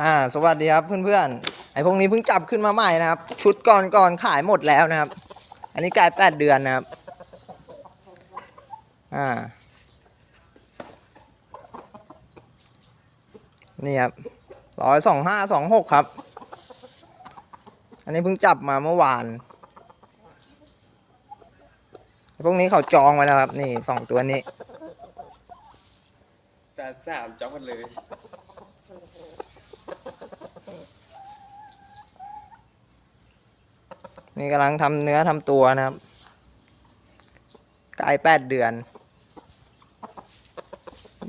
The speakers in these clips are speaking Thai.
อ่าสวัสดีครับเพื่อนๆไอพวกนี้เพิ่งจับขึ้นมาใหม่นะครับ ชุดก่อนก่อนๆขายหมดแล้วนะครับ อันนี้กลายแปดเดือนนะครับอ่านี่ครับร้อยสองห้าสองหกครับ อันนี้เพิ่งจับมาเมื่อวานไอ้พวกนี้เขาจองไว้แล้วครับ นี่สองตัวนี้แต่สามจอกกันเลย นี่กำลังทำเนื้อทำตัวนะครับไก่แปดเดือน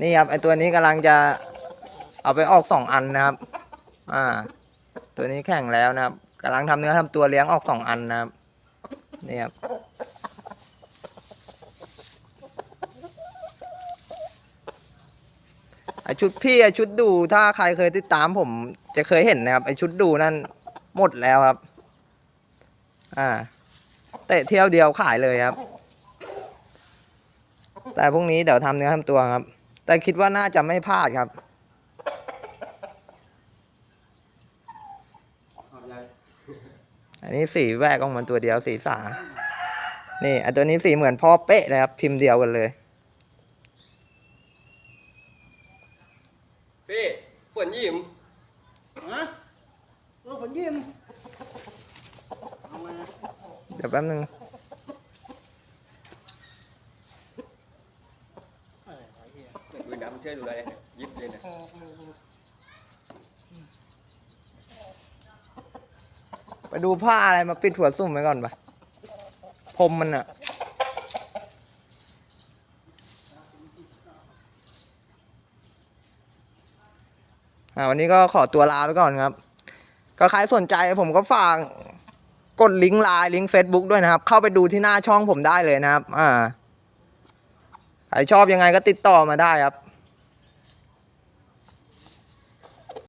นี่ครับไอตัวนี้กำลังจะเอาไปออกสองอันนะครับ อ่า ตัวนี้แข่งแล้วนะครับกำลังทำเนื้อทำตัวเลี้ยงออกสองอันนะครับ นี่ครับ ไอชุดพี่ไอชุดดูถ้าใครเคยติดตามผม จะเคยเห็นนะครับ ไอชุดดูนั่นหมดแล้วครับ อ่าเตะเที่ยวเดียวขายเลยครับ แต่พรุ่งนี้เดี๋ยวทำเนื้อทำตัวครับ แต่คิดว่าน่าจะไม่พลาดครับอันนี้สีแวกออกมาตัวเดียวสีสานี่อันตัวนี้สีเหมือนพ่อเป๊ะเลยครับพิมพ์เดียวกันเลย พี่ฝนยิ้มฮะเออผมยิ้มเอามาเดี๋ยวแป๊บนึงอะไรวะเฮียดูน้ำเชื่อดูอะไรยิบเลยนะไปดูผ้าอะไรมาปิดหัวซุ่มไว้ก่อนปะพรมมันอะ อ่าวันนี้ก็ขอตัวลาไปก่อนครับ ก็ใครสนใจผมก็ฝากกดลิงก์ไลน์ลิงก์ Facebook ด้วยนะครับ เข้าไปดูที่หน้าช่องผมได้เลยนะครับ อ่าใครชอบยังไงก็ติดต่อมาได้ครับ